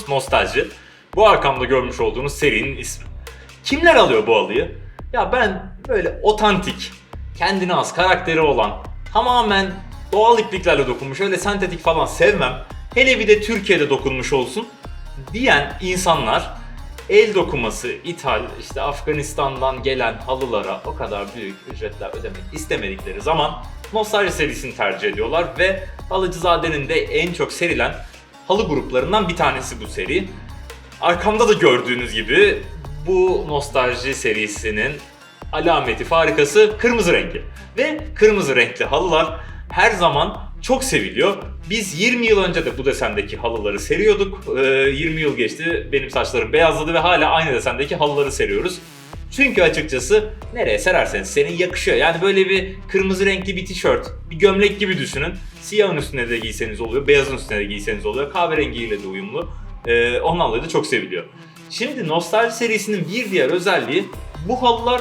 Konumuz nostalji. Bu arkamda görmüş olduğunuz serinin ismi. Kimler alıyor bu halıyı? Ya ben böyle otantik, kendine az karakteri olan, tamamen doğal ipliklerle dokunmuş, öyle sentetik falan sevmem. Hele bir de Türkiye'de dokunmuş olsun diyen insanlar el dokuması, ithal, işte Afganistan'dan gelen halılara o kadar büyük ücretler ödemek istemedikleri zaman Nostalji serisini tercih ediyorlar ve Halıcızade'nin de en çok serilen halı gruplarından bir tanesi bu seri. Arkamda da gördüğünüz gibi bu nostalji serisinin alameti farikası kırmızı rengi. Ve kırmızı renkli halılar her zaman çok seviliyor. Biz 20 yıl önce de bu desendeki halıları seriyorduk. Ee, 20 yıl geçti, benim saçlarım beyazladı ve hala aynı desendeki halıları seriyoruz. Çünkü açıkçası nereye sererseniz senin yakışıyor. Yani böyle bir kırmızı renkli bir tişört, bir gömlek gibi düşünün. Siyahın üstüne de giyseniz oluyor, beyazın üstüne de giyseniz oluyor. Kahverengiyle de uyumlu. Ee, ondan dolayı da çok seviliyor. Şimdi Nostalji serisinin bir diğer özelliği bu halılar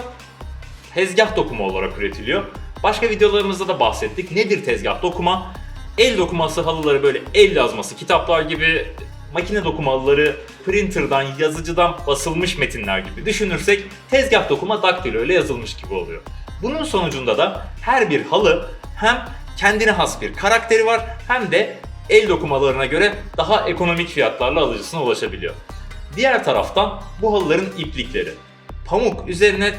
tezgah dokuma olarak üretiliyor. Başka videolarımızda da bahsettik. Nedir tezgah dokuma? El dokuması halıları böyle el yazması, kitaplar gibi makine dokuma halıları printer'dan, yazıcıdan basılmış metinler gibi düşünürsek tezgah dokuma daktilo ile yazılmış gibi oluyor. Bunun sonucunda da her bir halı hem kendine has bir karakteri var hem de el dokumalarına göre daha ekonomik fiyatlarla alıcısına ulaşabiliyor. Diğer taraftan bu halıların iplikleri. Pamuk üzerine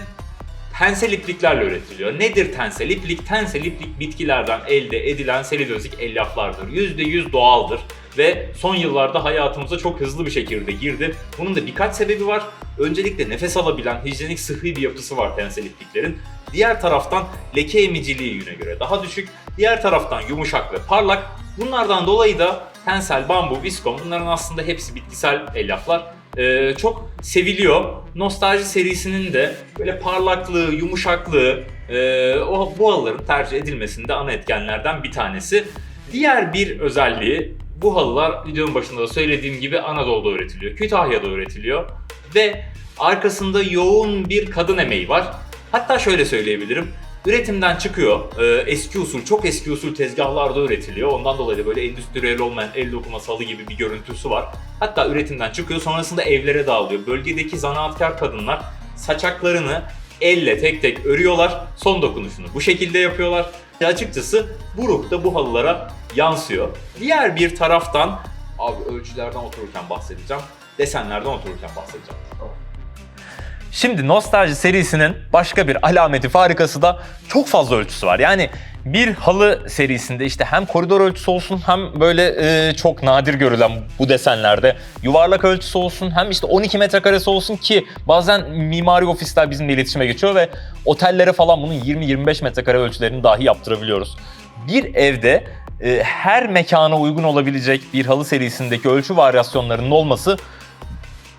tensel ipliklerle üretiliyor. Nedir tensel iplik? Tensel iplik bitkilerden elde edilen selülozik elyaflardır. %100 doğaldır ve son yıllarda hayatımıza çok hızlı bir şekilde girdi. Bunun da birkaç sebebi var. Öncelikle nefes alabilen hijyenik sıhhi bir yapısı var tensel ipliklerin. Diğer taraftan leke emiciliği yüne göre daha düşük. Diğer taraftan yumuşak ve parlak. Bunlardan dolayı da tensel, bambu, viskom bunların aslında hepsi bitkisel elyaflar e, çok seviliyor. Nostalji serisinin de böyle parlaklığı, yumuşaklığı e, o bu halıların tercih edilmesinde ana etkenlerden bir tanesi. Diğer bir özelliği bu halılar videonun başında da söylediğim gibi Anadolu'da üretiliyor. Kütahya'da üretiliyor ve arkasında yoğun bir kadın emeği var. Hatta şöyle söyleyebilirim. Üretimden çıkıyor. Ee, eski usul, çok eski usul tezgahlarda üretiliyor. Ondan dolayı da böyle endüstriyel olmayan el dokuması halı gibi bir görüntüsü var. Hatta üretimden çıkıyor. Sonrasında evlere dağılıyor. Bölgedeki zanaatkar kadınlar saçaklarını elle tek tek örüyorlar. Son dokunuşunu bu şekilde yapıyorlar. Ve açıkçası bu ruh da bu halılara yansıyor. Diğer bir taraftan abi ölçülerden otururken bahsedeceğim. Desenlerden otururken bahsedeceğim. Şimdi Nostalji serisinin başka bir alameti farikası da çok fazla ölçüsü var. Yani bir halı serisinde işte hem koridor ölçüsü olsun hem böyle e, çok nadir görülen bu desenlerde yuvarlak ölçüsü olsun hem işte 12 metrekaresi olsun ki bazen mimari ofisler bizimle iletişime geçiyor ve otellere falan bunun 20-25 metrekare ölçülerini dahi yaptırabiliyoruz. Bir evde e, her mekana uygun olabilecek bir halı serisindeki ölçü varyasyonlarının olması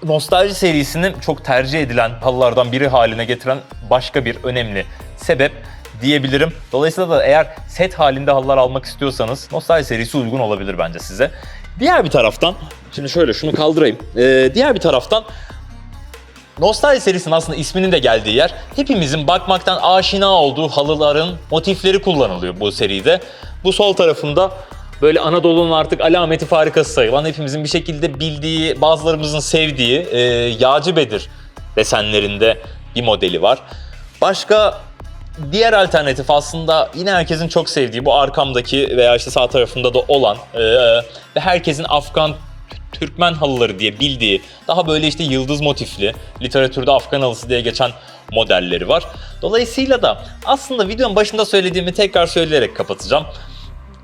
Nostalji serisinin çok tercih edilen halılardan biri haline getiren başka bir önemli sebep diyebilirim. Dolayısıyla da eğer set halinde halılar almak istiyorsanız Nostalji serisi uygun olabilir bence size. Diğer bir taraftan, şimdi şöyle şunu kaldırayım. Ee, diğer bir taraftan Nostalji serisinin aslında isminin de geldiği yer hepimizin bakmaktan aşina olduğu halıların motifleri kullanılıyor bu seride. Bu sol tarafında böyle Anadolu'nun artık alameti farikası sayılan hepimizin bir şekilde bildiği, bazılarımızın sevdiği e, Yağcı Bedir desenlerinde bir modeli var. Başka diğer alternatif aslında yine herkesin çok sevdiği bu arkamdaki veya işte sağ tarafında da olan e, ve herkesin Afgan Türkmen halıları diye bildiği daha böyle işte yıldız motifli literatürde Afgan halısı diye geçen modelleri var. Dolayısıyla da aslında videonun başında söylediğimi tekrar söyleyerek kapatacağım.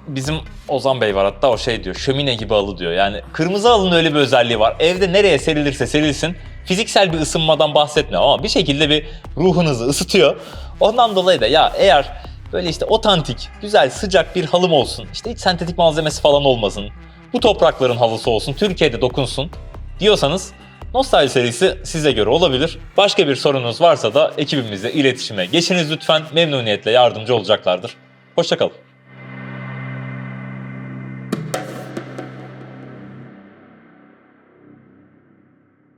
Bizim Ozan Bey var hatta o şey diyor şömine gibi halı diyor. Yani kırmızı halının öyle bir özelliği var. Evde nereye serilirse serilsin fiziksel bir ısınmadan bahsetmiyor ama bir şekilde bir ruhunuzu ısıtıyor. Ondan dolayı da ya eğer böyle işte otantik, güzel, sıcak bir halım olsun, işte hiç sentetik malzemesi falan olmasın, bu toprakların halısı olsun, Türkiye'de dokunsun diyorsanız Nostalji serisi size göre olabilir. Başka bir sorunuz varsa da ekibimizle iletişime geçiniz lütfen. Memnuniyetle yardımcı olacaklardır. Hoşçakalın.